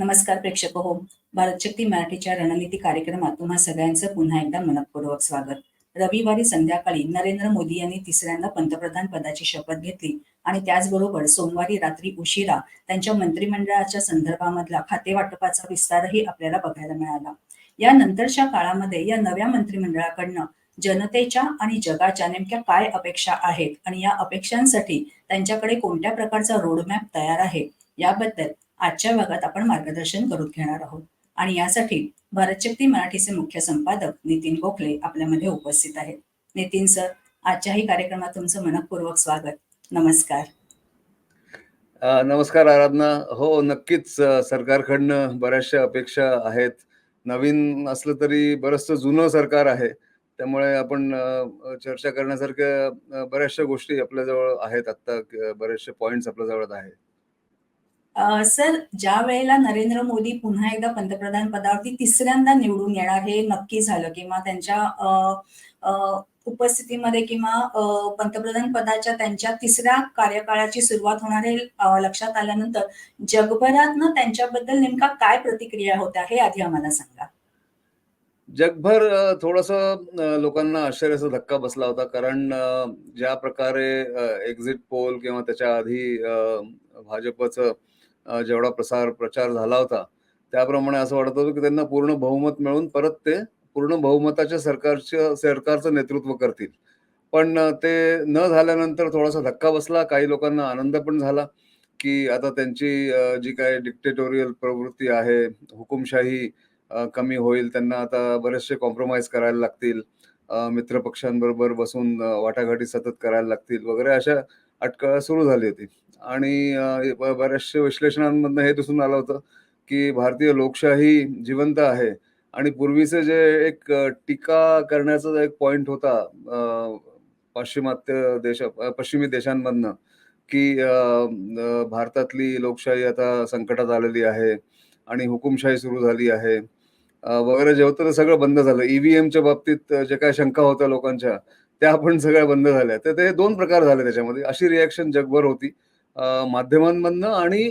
नमस्कार प्रेक्षक हो. भारतशक्ती मराठीच्या रणनीती कार्यक्रमात तुम्हा सगळ्यांचं पुन्हा एकदा मनपूर्वक स्वागत. रविवारी संध्याकाळी नरेंद्र मोदी यांनी तिसऱ्यांदा पंतप्रधान पदाची शपथ घेतली आणि त्याचबरोबर सोमवारी रात्री उशिरा त्यांच्या मंत्रिमंडळाच्या संदर्भामधला खाते वाटपाचा विस्तारही आपल्याला बघायला मिळाला. या नंतरच्या काळामध्ये या नव्या मंत्रिमंडळाकडनं जनतेच्या आणि जगाच्या नेमक्या काय अपेक्षा आहेत आणि या अपेक्षांसाठी त्यांच्याकडे कोणत्या प्रकारचा रोडमॅप तयार आहे याबद्दल आजच्या भागात आपण मार्गदर्शन करून घेणार आहोत. आणि यासाठी भारतशक्ती मराठीचे मुख्य संपादक नितीन गोखले आपल्यामध्ये उपस्थित आहेत. नितीन सर आजच्याही कार्यक्रमात तुमचं मनपूर्वक स्वागत. नमस्कार. नमस्कार आराधना. हो नक्कीच सरकारकडनं बऱ्याचशा अपेक्षा आहेत. नवीन असलं तरी बरंचसं जुनं सरकार आहे. त्यामुळे आपण चर्चा करण्यासारख्या बऱ्याचशा गोष्टी आपल्याजवळ आहेत. आत्ता बरेचसे पॉइंट्स आपल्याजवळ आहेत. सर ज्या वेळेला नरेंद्र मोदी पुन्हा एकदा पंतप्रधान पदावरती तिसऱ्यांदा निवडून येणार हे नक्की झालं किंवा त्यांच्या अ, उपस्थितीमध्ये किंवा पंतप्रधान पदाच्या त्यांच्या तिसऱ्या कार्यकाळाची सुरुवात होणार हे लक्षात आल्यानंतर जगभरात ना त्यांच्याबद्दल नेमका काय प्रतिक्रिया होत्या हे आधी आम्हाला सांगा. जगभर थोडस लोकांना आश्चर्याचा धक्का बसला होता कारण ज्या प्रकारे एक्झिट पोल किंवा त्याच्या आधी भाजपचं जेवढा प्रसार प्रचार झाला होता त्याप्रमाणे असं वाटत होतं की त्यांना पूर्ण बहुमत मिळून परत ते पूर्ण बहुमताच्या सरकारच्या सरकारचं नेतृत्व करतील. पण ते न झाल्यानंतर थोडासा धक्का बसला काही लोकांना आनंद पण झाला की आता त्यांची जी काय डिक्टेटोरियल प्रवृत्ती आहे हुकुमशाही कमी होईल त्यांना आता बरेचसे कॉम्प्रोमाइज करायला लागतील मित्रपक्षांबरोबर बसून वाटाघाटी सतत करायला लागतील वगैरे अशा अटकळा सुरू झाली होती. आणि बऱ्याचशा विश्लेषणांमधनं हे दिसून आलं होतं की भारतीय लोकशाही जिवंत आहे आणि पूर्वीचे जे एक टीका करण्याचा जो एक पॉइंट होता पाश्चिमात्य देश पश्चिमी देशांमधनं की भारतातली लोकशाही आता संकटात आलेली आहे आणि हुकुमशाही सुरू झाली आहे वगैरे जे होतं ते सगळं बंद झालं. ईव्हीएमच्या बाबतीत जे काही शंका होत्या लोकांच्या त्या पण सगळ्या बंद झाल्या. तर ते दोन प्रकार झाले त्याच्यामध्ये. अशी रिॲक्शन जगभर होती. माध्यमांमधनं आणि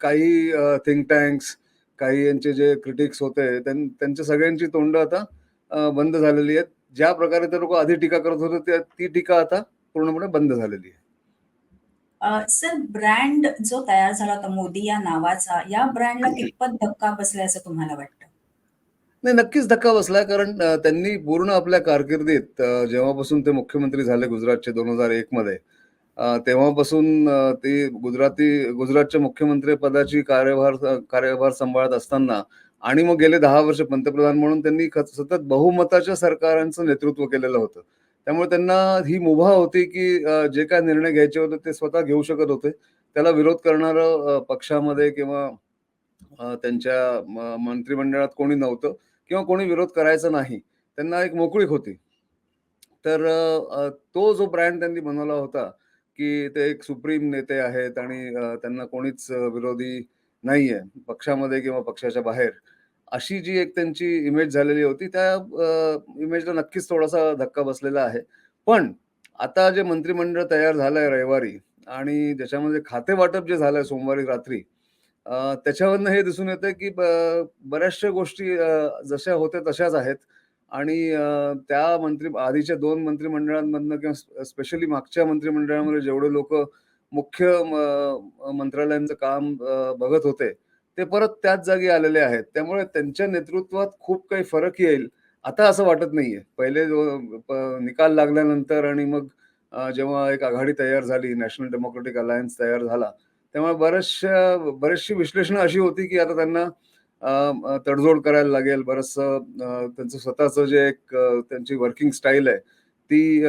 काही थिंक टँक्स काही यांचे जे क्रिटिक्स होते त्यां- त्यांच्या सगळ्यांची तोंड आता बंद झालेली आहेत. ज्या प्रकारे ते लोक आधी टीका करत होते ती टीका आता पूर्णपणे बंद झालेली आहे. सर ब्रँड जो तयार झाला होता मोदी या नावाचा या ब्रँडला कितपत धक्का बसलाय असं तुम्हाला वाटतं? नाही नक्कीच धक्का बसलाय कारण त्यांनी पूर्ण आपल्या कारकिर्दीत जेव्हापासून ते मुख्यमंत्री झाले गुजरातचे दोन हजार एक मध्ये तेव्हापासून ती ते गुजराती गुजरातच्या मुख्यमंत्री पदाची कार्यभार कार्यभार सांभाळत असताना आणि मग गेले दहा वर्ष पंतप्रधान म्हणून त्यांनी सतत बहुमताच्या सरकारांचं नेतृत्व केलेलं होतं. त्यामुळे त्यांना ही मुभा होती की जे काय निर्णय घ्यायचे होते ते स्वतः घेऊ शकत होते. त्याला विरोध करणारं पक्षामध्ये किंवा त्यांच्या मंत्रिमंडळात कोणी नव्हतं किंवा कोणी विरोध करायचा नाही. त्यांना एक मोकळीक होती. तर तो जो ब्रँड त्यांनी बनवला होता की ते एक सुप्रीम नेते आहेत आणि त्यांना कोणीच विरोधी विरोधी नाहीये पक्षामध्ये किंवा पक्षाच्या बाहेर. अशी जी एक त्यांची इमेज झालेली होती त्या इमेजला नक्कीच थोडासा धक्का बसलेला आहे. पण आता जे मंत्रिमंडळ तयार झालंय रविवारी आणि ज्याच्यामध्ये खाते वाटप जे झालंय सोमवारी रात्री त्याच्यावरनं हे दिसून येतं की ब- बऱ्याचशा गोष्टी जशा होत्या तशाच आहेत. आणि त्या मंत्री आधीच्या दोन मंत्रिमंडळांमधनं किंवा स्पेशली मागच्या मंत्रिमंडळामध्ये जेवढे लोक मुख्य मंत्रालयांचं काम बघत होते ते परत त्याच जागी आलेले आहेत. त्यामुळे त्यांच्या नेतृत्वात खूप काही फरक येईल. आता असं वाटत नाहीये. पहिले निकाल लागल्यानंतर आणि मग जेव्हा एक आघाडी तयार झाली नॅशनल डेमोक्रेटिक अलायन्स तयार झाला त्यामुळे बऱ्याचशा बरेचशी विश्लेषणं अशी होती की आता त्यांना तडजोड करायला लागेल. बरंचसं त्यांचं स्वतःचं जे एक त्यांची वर्किंग स्टाईल आहे ती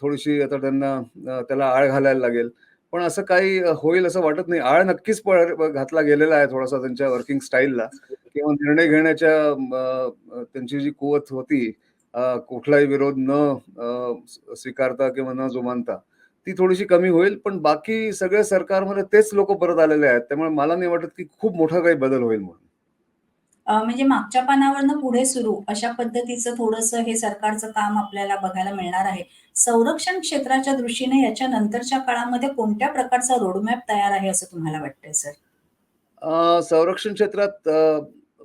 थोडीशी आता त्यांना त्याला आळ घालायला लागेल. पण असं काही होईल असं वाटत नाही. आळ नक्कीच घातला गेलेला आहे थोडासा त्यांच्या वर्किंग स्टाईलला किंवा निर्णय घेण्याच्या त्यांची जी कुवत होती कुठलाही विरोध न स्वीकारता किंवा न जुमानता ती थोडीशी कमी होईल. पण बाकी सगळे सरकारमध्ये तेच लोक परत आलेले आहेत. त्यामुळे मला नाही वाटत की खूप मोठा काही बदल होईल म्हणून. म्हणजे मागच्या पानावरनं पुढे सुरू अशा पद्धतीचं थोडंसं हे सरकारचं काम आपल्याला बघायला मिळणार आहे संरक्षण क्षेत्राच्या दृष्टीने याच्या नंतरच्या काळामध्ये कोणत्या प्रकारचा रोडमॅप तयार आहे असं तुम्हाला वाटतंय सर संरक्षण क्षेत्रात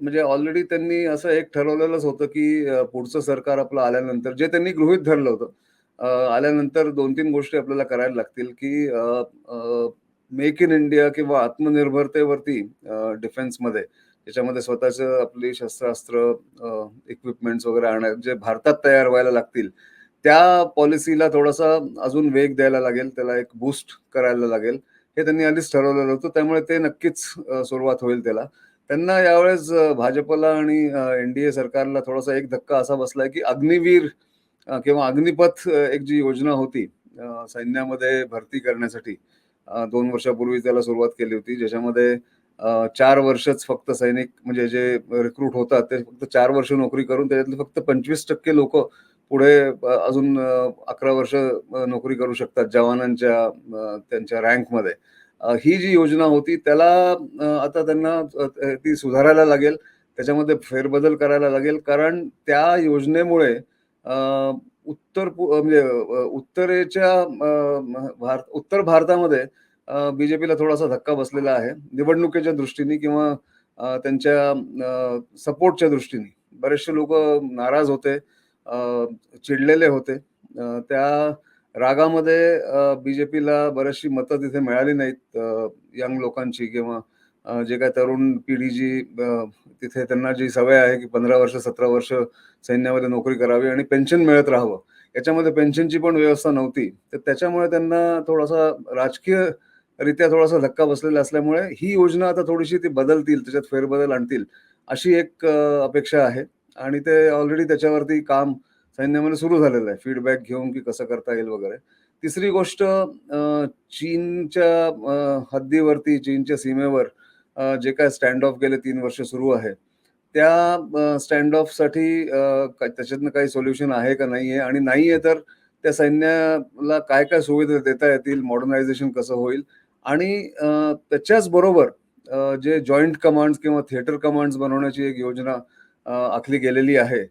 म्हणजे ऑलरेडी त्यांनी असं एक ठरवलेलंच होतं, की पुढचं सरकार आपलं आल्यानंतर जे त्यांनी गृहीत धरलं होतं. आल्यानंतर 2-3 गोष्टी आपल्याला करायला लागतील, की मेक इन इंडिया किंवा आत्मनिर्भरतेवरती अ, डिफेन्समध्ये त्याच्यामध्ये स्वतःचं आपली शस्त्रास्त्र इक्विपमेंट्स वगैरे आणा जे भारतात तयार व्हायला लागतील. त्या पॉलिसीला थोडासा अजून वेग द्यायला लागेल. त्याला एक बूस्ट करायला लागेल. हे त्यांनी आधीच ठरवलेलं होतं. त्यामुळे ते नक्कीच सुरुवात होईल त्याला. त्यांना यावेळेस भाजपला आणि एनडीए सरकारला थोडासा एक धक्का असा बसलाय, की अग्निवीर किंवा अग्निपथ एक जी योजना होती सैन्यामध्ये भरती करण्यासाठी दोन वर्षापूर्वी त्याला सुरुवात केली होती. ज्याच्यामध्ये चार वर्षच फक्त सैनिक म्हणजे जे रिक्रूट होतात ते फक्त चार वर्ष नोकरी करून त्याच्यातले फक्त पंचवीस टक्के लोक पुढे अजून अकरा वर्ष नोकरी करू शकतात जवानांच्या त्यांच्या रँकमध्ये. ही जी योजना होती त्याला आता त्यांना ती सुधारायला लागेल. त्याच्यामध्ये फेरबदल करायला लागेल. कारण त्या योजनेमुळे उत्तर म्हणजे उत्तरेच्या भारत उत्तर भारतामध्ये बी-जे-पीला थोडासा धक्का बसलेला आहे. निवडणुकीच्या दृष्टीने किंवा त्यांच्या सपोर्टच्या दृष्टीने. बरेचसे लोक नाराज होते. चिडलेले होते. त्या रागामध्ये बी-जे-पीला बरीचशी मतं तिथे मिळाली नाहीत. यंग लोकांची किंवा जे काही तरुण पिढी जी तिथे त्यांना जी सवय आहे, की 15 वर्ष, 17 वर्ष सैन्यामध्ये नोकरी करावी आणि पेन्शन मिळत राहावं. याच्यामध्ये पेन्शनची पण व्यवस्था नव्हती. तर त्याच्यामुळे त्यांना थोडासा राजकीय रित्या थोडासा धक्का बसलेला असल्यामुळे ही योजना आता थोडीशी ती बदलतील, त्याच्यात फेरबदल आणतील, अशी एक अपेक्षा आहे आणि ते ऑलरेडी त्याच्यावरती काम सैन्यामध्ये सुरू झालेलं आहे. फीडबॅक घेऊन की कसं करता येईल वगैरे. तिसरी गोष्ट चीनच्या हद्दीवरती, चीनच्या सीमेवर जे काय स्टँड ऑफ गेले तीन वर्ष सुरू आहे. त्या स्टँड ऑफसाठी काय त्याच्यातनं काही सोल्युशन आहे का नाही आहे आणि नाही आहे तर त्या सैन्याला काय-काय सुविधा देता येतील, मॉडर्नायझेशन कसं होईल आणि त्याच्याच बरोबर जे जॉईंट कमांड्स किंवा थिएटर कमांड्स बनवण्याची एक योजना आखली गेलेली आहे.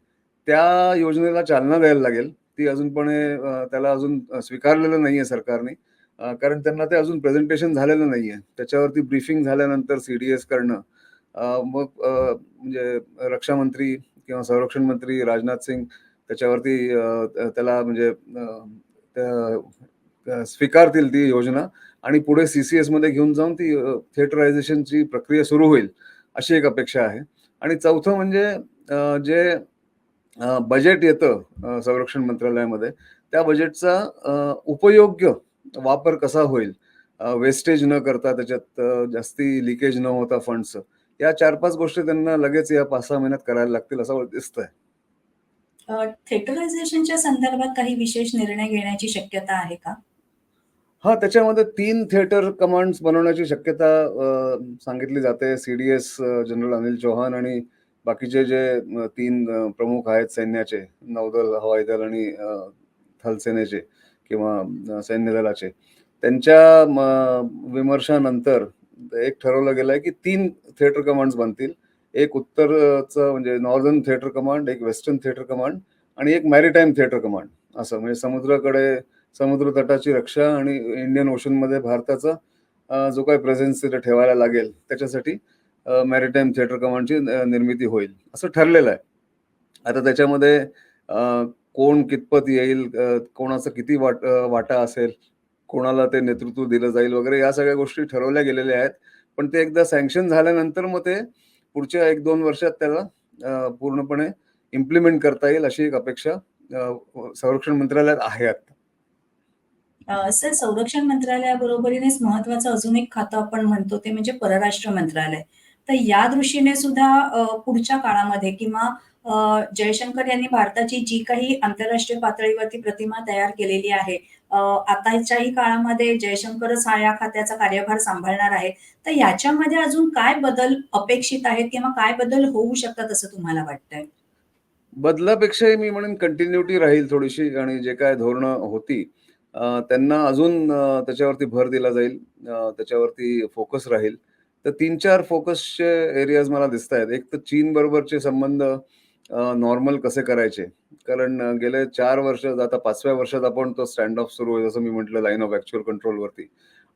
त्या योजनेला चालना द्यायला लागेल. ती अजूनपणे त्याला अजून स्वीकारलेलं स्वीकारलेलं नाहीये सरकारने. कारण त्यांना ते अजून प्रेझेंटेशन झालेलं नाहीये. त्याच्यावरती ब्रीफिंग झाल्यानंतर सी डी एस करणं मग म्हणजे रक्षामंत्री किंवा संरक्षण मंत्री राजनाथ सिंग त्याच्यावरती त्याला म्हणजे त्या स्वीकारतील ती योजना आणि पुढे सी-सी-एसमध्ये घेऊन जाऊन ती थिएटरायझेशनची प्रक्रिया सुरू होईल, अशी एक अपेक्षा आहे. आणि चौथं म्हणजे जे बजेट येतं संरक्षण मंत्रालयामध्ये, त्या बजेटचा उपयोग्य वापर कसा होईल? वेस्टेज न करता त्याच्यात जास्ती लिकेज न होता फंडचं या 4-5 गोष्टी त्यांना लगेच या 5-6 महिन्यात करायला लागतील असं दिसतंय. थिएटरायझेशनच्या संदर्भात काही विशेष निर्णय घेण्याची शक्यता आहे का? हा त्याच्यामध्ये तीन थिएटर कमांड्स बनवण्याची शक्यता अ, सांगितली जाते. सी-डी-एस अ, जनरल अनिल चौहान आणि बाकीचे जे अ, 3 अ, प्रमुख आहेत सैन्याचे, नौदल, हवाई दल आणि अ, थलसेनेचे किंवा अ, सैन्य दलाचे. त्यांच्या म विमर्शानंतर एक ठरवलं गेलं आहे, की 3 थिएटर कमांड्स बनतील. एक उत्तरचं म्हणजे नॉर्दर्न थिएटर कमांड, एक वेस्टर्न थिएटर कमांड आणि एक मॅरिटाईम थिएटर कमांड असं. म्हणजे समुद्राकडे समुद्र तटाची रक्षा आणि इंडियन ओशनमध्ये भारताचा जो काही प्रेझेन्स तिथे ठेवायला लागेल, त्याच्यासाठी मॅरिटाईम थिएटर कमांडची निर्मिती होईल, असं ठरलेलं आहे. आता त्याच्यामध्ये कोण कितपत येईल, कोणाचं कोणाचा किती वाट वाटा असेल, कोणाला ते नेतृत्व दिलं जाईल वगैरे या सगळ्या गोष्टी ठरवल्या गेलेल्या आहेत. पण ते एकदा सँक्शन झाल्यानंतर मग ते पुढच्या 1-2 वर्षात त्याला पूर्णपणे इम्प्लिमेंट करता येईल अशी एक अपेक्षा संरक्षण मंत्रालयात आहे आता. सर संरक्षण मंत्रालयाबरोबरीनेच महत्वाचं अजून एक खातं आपण म्हणतो ते म्हणजे परराष्ट्र मंत्रालय. तर या दृष्टीने सुद्धा पुढच्या काळामध्ये किंवा जयशंकर यांनी भारताची जी काही आंतरराष्ट्रीय पातळीवरती प्रतिमा तयार केलेली आहे, आताच्याही काळामध्ये जयशंकरच हा या खात्याचा कार्यभार सांभाळणार आहे. तर याच्यामध्ये अजून काय बदल अपेक्षित आहेत किंवा काय बदल होऊ शकतात असं तुम्हाला वाटतंय? बदलापेक्षाही मी म्हणेन कंटिन्युटी राहील थोडीशी आणि जे काय धोरणं होती त्यांना अजून त्याच्यावरती भर दिला जाईल. त्याच्यावरती फोकस राहील. तर 3-4 फोकसचे एरियाज मला दिसतायत. एक तर चीन बरोबरचे संबंध नॉर्मल कसे करायचे? कारण गेले चार वर्ष आता पाचव्या वर्षात आपण तो स्टँड ऑफ सुरू आहे जसं मी म्हटलं लाईन ऑफ ऍक्च्युअल कंट्रोलवरती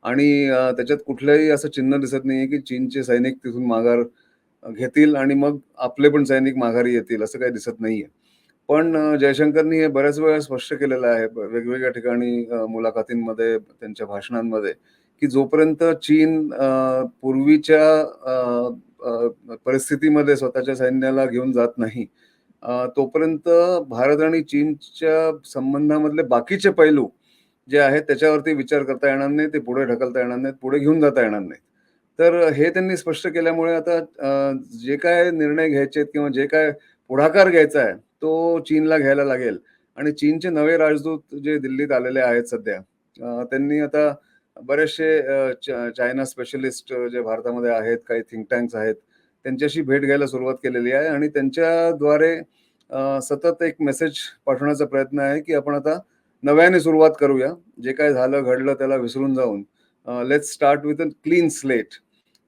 आणि त्याच्यात कुठलंही असं चिन्ह दिसत नाही की चीनचे सैनिक तिथून माघार घेतील आणि मग आपले पण सैनिक माघारी येतील असं काही दिसत नाहीये पण जयशंकरनी हे बऱ्याच वेळा स्पष्ट केलेलं आहे वेगवेगळ्या ठिकाणी मुलाखतींमध्ये त्यांच्या भाषणांमध्ये की जोपर्यंत चीन पूर्वीच्या परिस्थितीमध्ये स्वतःच्या सैन्याला घेऊन जात नाही तोपर्यंत भारत आणि चीनच्या संबंधामधले बाकीचे पैलू जे आहेत त्याच्यावरती विचार करता येणार नाही ते पुढे ढकलता येणार नाहीत पुढे घेऊन जाता येणार नाहीत. तर हे त्यांनी स्पष्ट केल्यामुळे आता जे काय निर्णय घ्यायचे आहेत किंवा जे काय पुढाकार घ्यायचा आहे तो चीनला घ्यायला लागेल. आणि चीनचे नवे राजदूत जे दिल्लीत आलेले आहेत सध्या त्यांनी आता बरेचसे चायना स्पेशलिस्ट जे भारतामध्ये आहेत काही थिंक टँक्स आहेत त्यांच्याशी भेट घ्यायला सुरुवात केलेली आहे. आणि त्यांच्याद्वारे सतत एक मेसेज पाठवण्याचा प्रयत्न आहे की आपण आता नव्याने सुरुवात करूया. जे काय झालं घडलं त्याला विसरून जाऊन. Let's start with a clean slate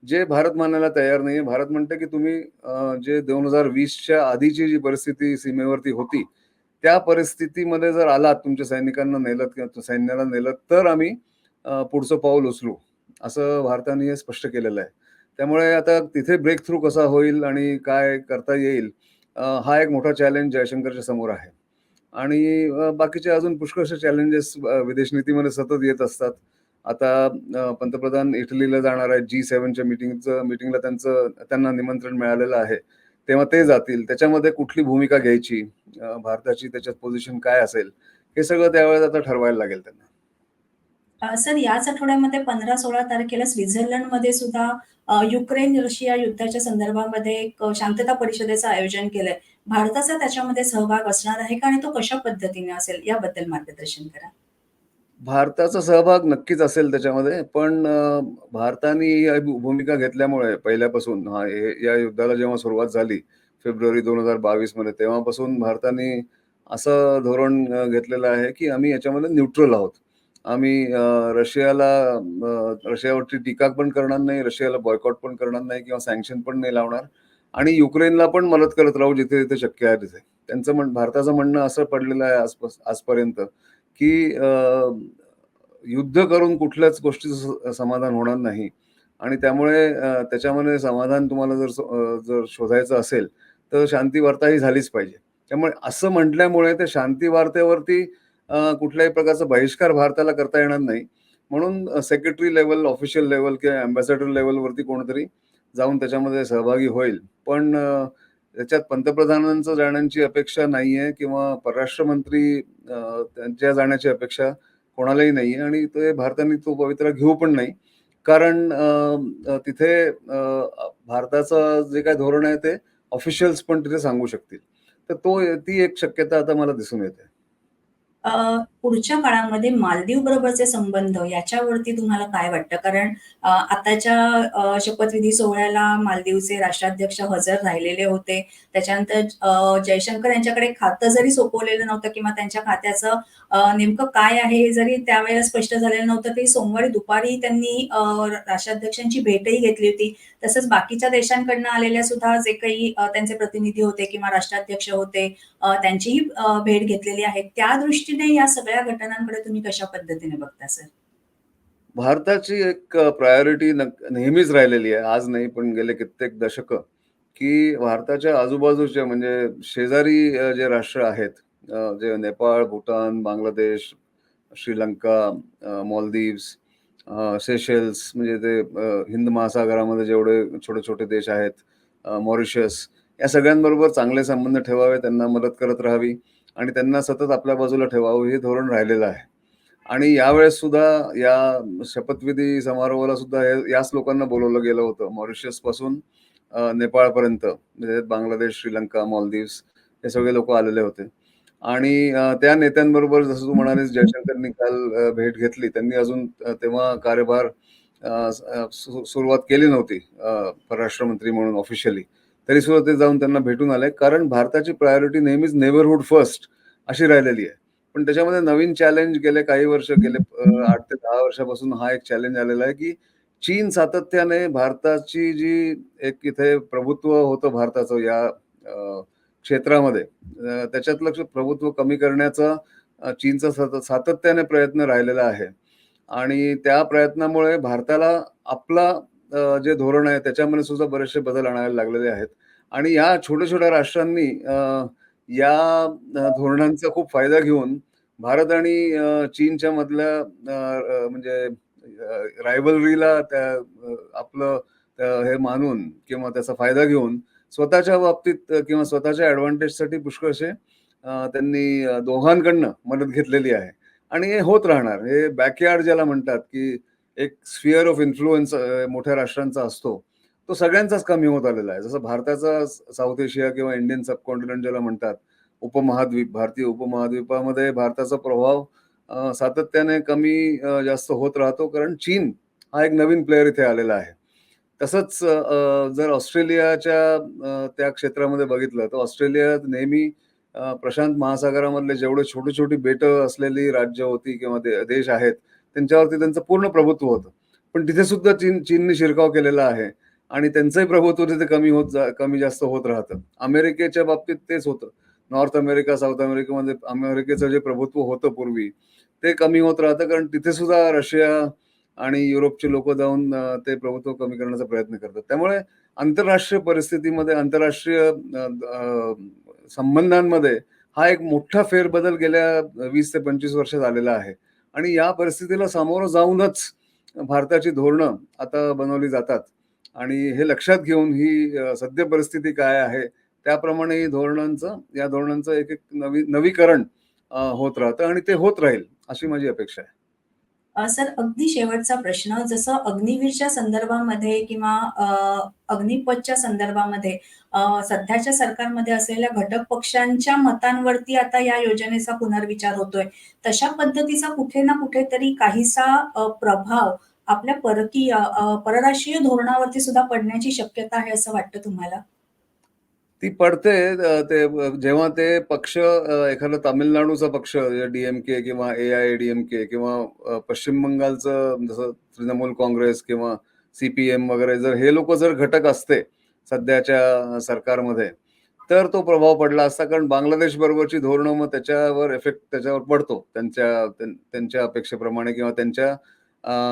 जे भारत मानायला तयार नाही भारत म्हणतं की तुम्ही जे दोन हजार वीसच्या आधीची जी परिस्थिती सीमेवरती होती त्या परिस्थितीमध्ये जर आलात तुमच्या सैनिकांना नेलत किंवा सैन्याला नेलत तर आम्ही पुढचं पाऊल उचलू असं भारताने हे स्पष्ट केलेलं आहे. त्यामुळे आता तिथे ब्रेक थ्रू कसा होईल आणि काय करता येईल हा एक मोठा चॅलेंज जयशंकरच्या समोर आहे. आणि बाकीचे अजून पुष्कळशे चॅलेंजेस विदेश नीतीमध्ये सतत येत असतात. आता पंतप्रधान इटलीला जाणार आहेत जी सेव्हनच्या मिटिंगचं मिटिंगला त्यांचं त्यांना निमंत्रण मिळालेलं आहे. तेव्हा ते जातील. त्याच्यामध्ये कुठली भूमिका घ्यायची? भारताची त्याच्यात पोझिशन काय असेल? हे सगळं त्यावेळेस आता ठरवायला लागेल त्यांना. सर याच आठवड्यामध्ये पंधरा सोळा तारखेला स्वित्झर्लंडमध्ये सुद्धा युक्रेन रशिया युद्धाच्या संदर्भामध्ये एक शांतता परिषदेचं आयोजन केलंय. भारताचा त्याच्यामध्ये सहभाग असणार आहे का? आणि तो कशा पद्धतीने असेल? याबद्दल मार्गदर्शन करा. भारताचा सहभाग नक्कीच असेल त्याच्यामध्ये पण अ, भारताने ही भूमिका घेतल्यामुळे पहिल्यापासून हा हे- या युद्धाला जेव्हा सुरुवात झाली फेब्रुवारी दोन हजार बावीसमध्ये तेव्हापासून भारताने असं धोरण अ, घेतलेलं आहे की आम्ही याच्यामध्ये न्यूट्रल आहोत. आम्ही अ, रशियाला अ, रशियावरची टीका पण करणार नाही रशियाला बॉयकॉट पण करणार नाही किंवा सँक्शन पण नाही लावणार आणि युक्रेनला पण मदत करत राहू जिथे जिथे शक्य आहे तिथे. त्यांचं म्हण भारताचं म्हणणं असं पडलेलं आहे आजपास आजपर्यंत. की युद्ध करून कुठल्याच गोष्टीचं समाधान होणार नाही. आणि त्यामुळे त्याच्यामध्ये समाधान तुम्हाला जर जर शोधायचं असेल तर शांती वार्ता ही झालीच पाहिजे. त्यामुळे असं म्हटल्यामुळे त्या शांती वार्तेवरती कुठल्याही प्रकारचा बहिष्कार भारताला करता येणार नाही. म्हणून सेक्रेटरी लेवल ऑफिशियल लेवल किंवा अँबॅसेडर लेवलवरती कोणतरी जाऊन त्याच्यामध्ये सहभागी होईल. पण त्याच्यात पंतप्रधानांचं जाण्याची अपेक्षा नाहीये किंवा परराष्ट्र मंत्री त्यांच्या जाण्याची अपेक्षा कोणालाही नाहीये आणि ते भारताने तो पवित्रा घेऊ पण नाही. कारण तिथे भारताचं जे काय धोरण आहे ते ऑफिशियल्स पण तिथे सांगू शकतील. तर तो ती एक शक्यता आता मला दिसून येते. पुढच्या काळामध्ये मालदीव बरोबरचे संबंध याच्यावरती तुम्हाला काय वाटतं? कारण आताच्या शपथविधी सोहळ्याला मालदीवचे राष्ट्राध्यक्ष हजर राहिलेले होते. त्याच्यानंतर जयशंकर यांच्याकडे खातं जरी सोपवलेलं नव्हतं किंवा त्यांच्या खात्याचं नेमकं काय आहे हे जरी त्यावेळेला स्पष्ट झालेलं नव्हतं, तरी सोमवारी दुपारी त्यांनी राष्ट्राध्यक्षांची भेटही घेतली होती. तसंच बाकीच्या देशांकडनं आलेल्या सुद्धा जे काही त्यांचे प्रतिनिधी होते किंवा राष्ट्राध्यक्ष होते त्यांचीही भेट घेतलेली आहे. त्या दृष्टीने या सगळ्या घटनांकडे तुम्ही कशा पद्धतीने बघता सर? भारताची एक प्रायोरिटी नेहमीच राहिलेली आहे आज नाही पण गेले कित्येक दशक की भारताच्या आजूबाजूचे म्हणजे शेजारी जे राष्ट्र आहेत जे नेपाळ भूटान बांगलादेश श्रीलंका मॉलदीव्स मालदीव्स सेशेल्स म्हणजे ते हिंद महासागरामध्ये जेवढे छोटे छोटे देश आहेत मॉरिशस या सगळ्यांबरोबर चांगले संबंध ठेवावे त्यांना मदत करत राहावी आणि त्यांना सतत आपल्या बाजूला ठेवावं हे धोरण राहिलेलं आहे. आणि यावेळेस सुद्धा या शपथविधी समारोहाला सुद्धा हे- याच लोकांना बोलवलं गेलं होतं. मॉरिशसपासून नेपाळपर्यंत म्हणजे बांगलादेश श्रीलंका मालदीव्स हे सगळे लोक आलेले होते. आणि त्या नेत्यांबरोबर जसं तू म्हणालीस जयशंकरनी काल भेट घेतली. त्यांनी अजून तेव्हा कार्यभार सु- सुरुवात केली नव्हती परराष्ट्र मंत्री म्हणून ऑफिशियली तरी सुद्धा ते जाऊन त्यांना भेटून आले कारण भारताची प्रायोरिटी नेहमीच नेबरहूड फर्स्ट अशी राहिलेली आहे. पण त्याच्यामध्ये नवीन चॅलेंज गेले काही वर्ष गेले आठ ते दहा वर्षापासून हा एक चॅलेंज आलेला आहे की चीन सातत्याने भारताची जी एक इथे प्रभुत्व होतं भारताचं या क्षेत्रामध्ये अ, त्याच्यातलं प्रभुत्व कमी करण्याचा चीनचा सतत सातत्याने प्रयत्न राहिलेला आहे. आणि त्या प्रयत्नामुळे भारताला आपला जे धोरण आहे त्याच्यामध्ये सुद्धा बरेचसे बदल आणायला लागलेले आहेत आणि या छोट्या छोट्या राष्ट्रांनी या धोरणांचा खूप फायदा घेऊन भारत आणि चीनच्या मधल्या म्हणजे रायवलरीला त्या आपलं हे मानून किंवा त्याचा फायदा घेऊन स्वतःच्या बाबतीत किंवा स्वतःच्या ऍडव्हान्टेजसाठी पुष्कळसे त्यांनी दोघांकडनं मदत घेतलेली आहे आणि हे होत राहणार. हे बॅकयार्ड ज्याला म्हणतात, की एक स्फिअर ऑफ इन्फ्लुएन्स मोठ्या राष्ट्रांचा असतो. तो सगळ्यांचाच कमी होत आलेला आहे. जसं भारताचा साऊथ एशिया किंवा इंडियन सबकॉन्टिनेंट ज्याला म्हणतात, उपमहाद्वीप, भारतीय उपमहाद्वीपामध्ये भारताचा प्रभाव सातत्याने कमी जास्त होत राहतो. कारण चीन हा एक नवीन प्लेयर इथे आलेला आहे. तसंच जर ऑस्ट्रेलियाच्या त्या क्षेत्रामध्ये बघितलं, तर ऑस्ट्रेलियात नेहमी प्रशांत महासागरामधले जेवढे छोटी-छोटी बेटं असलेली राज्य होती किंवा दे देश आहेत, त्यांच्यावरती त्यांचं पूर्ण प्रभुत्व होतं. पण तिथे सुद्धा चीन चीनने शिरकाव केलेला आहे आणि त्यांचंही प्रभुत्व तिथे कमी होत जा कमी जास्त होत राहतं. अमेरिकेच्या बाबतीत तेच होतं. नॉर्थ अमेरिका, साऊथ अमेरिकेमध्ये अमेरिकेचं जे प्रभुत्व होतं पूर्वी, ते कमी होत राहतं. कारण तिथे सुद्धा रशिया आणि युरोपचे लोक जाऊन ते प्रभुत्व कमी करण्याचा प्रयत्न करतात. त्यामुळे आंतरराष्ट्रीय परिस्थितीमध्ये आंतरराष्ट्रीय संबंधांमध्ये हा एक मोठा फेरबदल गेल्या वीस ते 25 वर्षात आलेला आहे आणि या परिस्थितीला सामोरं जाऊनच भारताची धोरणं आता बनवली जातात आणि हे लक्षात घेऊन ही सद्य परिस्थिती काय आहे, त्याप्रमाणे ही धोरणांचं या धोरणांचं एक-एक नवी नवीकरण होत राहतं आणि ते होत राहील, अशी माझी अपेक्षा आहे. सर अगदी शेवटचा प्रश्न जसं अग्निवीरच्या संदर्भामध्ये किंवा अग्निपथच्या संदर्भामध्ये सध्याच्या सरकारमध्ये असलेल्या घटक पक्षांच्या मतांवरती आता या योजनेचा पुनर्विचार होतोय. तशा पद्धतीचा कुठे ना कुठेतरी काहीसा प्रभाव आपल्या परकीय परराष्ट्रीय धोरणावरती सुद्धा पडण्याची शक्यता आहे असं वाटतं तुम्हाला? ती पडते ते जेव्हा ते पक्ष एखादा तामिळनाडूचा पक्ष म्हणजे डीएमके किंवा ए आय डीएमके किंवा पश्चिम बंगालचं जसं तृणमूल काँग्रेस किंवा सीपीएम वगैरे जर हे लोक जर घटक असते सध्याच्या सरकारमध्ये, तर तो प्रभाव पडला असता. कारण बांगलादेश बरोबरची धोरणं मग त्याच्यावर इफेक्ट त्याच्यावर पडतो. त्यांच्या त्यांच्या अपेक्षेप्रमाणे किंवा त्यांच्या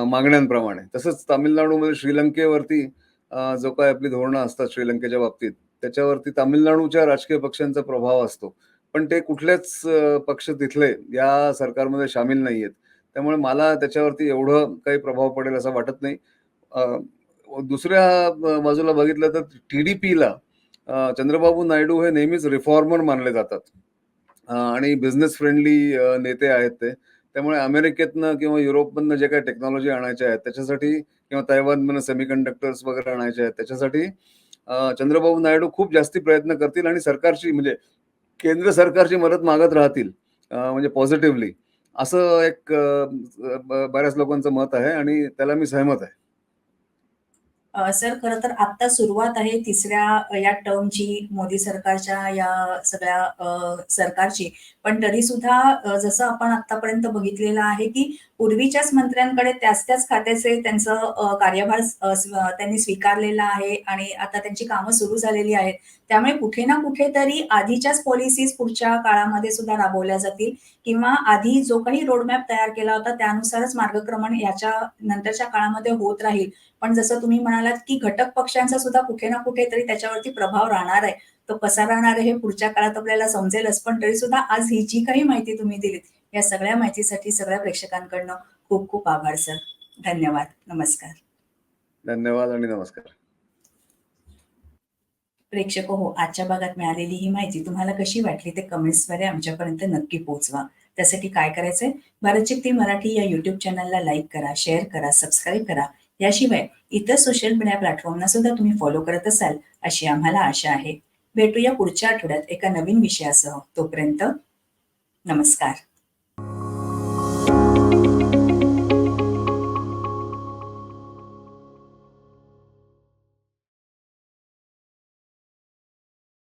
मागण्यांप्रमाणे. तसंच तामिळनाडूमध्ये श्रीलंकेवरती जो काय आपली धोरणं असतात श्रीलंकेच्या बाबतीत, त्याच्यावरती तामिळनाडूच्या राजकीय पक्षांचा प्रभाव असतो. पण ते कुठलेच पक्ष तिथले या सरकारमध्ये शामील आहेत त्यामुळे मला त्याच्यावरती एवढं काही प्रभाव पडेल असं वाटत नाही. दुसऱ्या बाजूला बघितलं तर टी-डी-पीला चंद्रबाबू नायडू हे नेहमीच रिफॉर्मर मानले जातात. आणि बिझनेस फ्रेंडली नेते आहेत ते. त्यामुळे अमेरिकेतनं किंवा युरोपमधनं जे काही टेक्नॉलॉजी आणायच्या आहेत त्याच्यासाठी किंवा तैवानमधनं सेमीकंडक्टर्स वगैरे आणायचे आहेत त्याच्यासाठी चंद्रबाबू नायडू खूप जास्ती प्रयत्न करतील आणि सरकारची म्हणजे केंद्र सरकारची मदत मागत राहतील म्हणजे पॉझिटिव्हली असं एक बऱ्याच लोकांचं मत आहे आणि त्याला मी सहमत आहे. सर खरं तर आत्ता सुरुवात आहे तिसऱ्या या टर्मची मोदी सरकारच्या या सगळ्या सरकारची. पण तरी सुद्धा जसं आपण आतापर्यंत बघितलेलं आहे, की पूर्वीच्याच मंत्र्यांकडे त्याच-त्याच खात्याचे त्यांचं कार्यभार त्यांनी स्वीकारलेला आहे आणि आता त्यांची कामं सुरू झालेली आहेत. त्यामुळे कुठे ना कुठेतरी आधीच्याच पॉलिसीज पुढच्या काळामध्ये सुद्धा राबवल्या जातील किंवा आधी जो काही रोडमॅप तयार केला होता त्यानुसारच मार्गक्रमण याच्या नंतरच्या काळामध्ये होत राहील. पण जसं तुम्ही म्हणालात, की घटक पक्षांचा सुद्धा कुठे ना कुठेतरी त्याच्यावरती प्रभाव राहणार आहे. तो कसा राहणार आहे हे पुढच्या काळात आपल्याला समजेलच. पण तरीसुद्धा आज ही जी काही माहिती तुम्ही दिलीत, या सगळ्या माहितीसाठी सगळ्या प्रेक्षकांकडनं खूप खूप आभार सर. धन्यवाद. नमस्कार. धन्यवाद आणि नमस्कार. प्रेक्षक हो, आजच्या भागात मिळालेली ही माहिती तुम्हाला कशी वाटली ते कमेंट्सद्वारे आमच्यापर्यंत नक्की पोहोचवा. त्यासाठी काय करायचंय? भारतशक्ती मराठी या YouTube चॅनलला लाईक करा, शेअर करा, सबस्क्राईब करा. याशिवाय इतर सोशल मीडिया प्लॅटफॉर्मना सुद्धा तुम्ही फॉलो करत असाल, अशी आम्हाला आशा आहे. भेटूया पुढच्या आठवड्यात एका नवीन विषयासह. तोपर्यंत नमस्कार.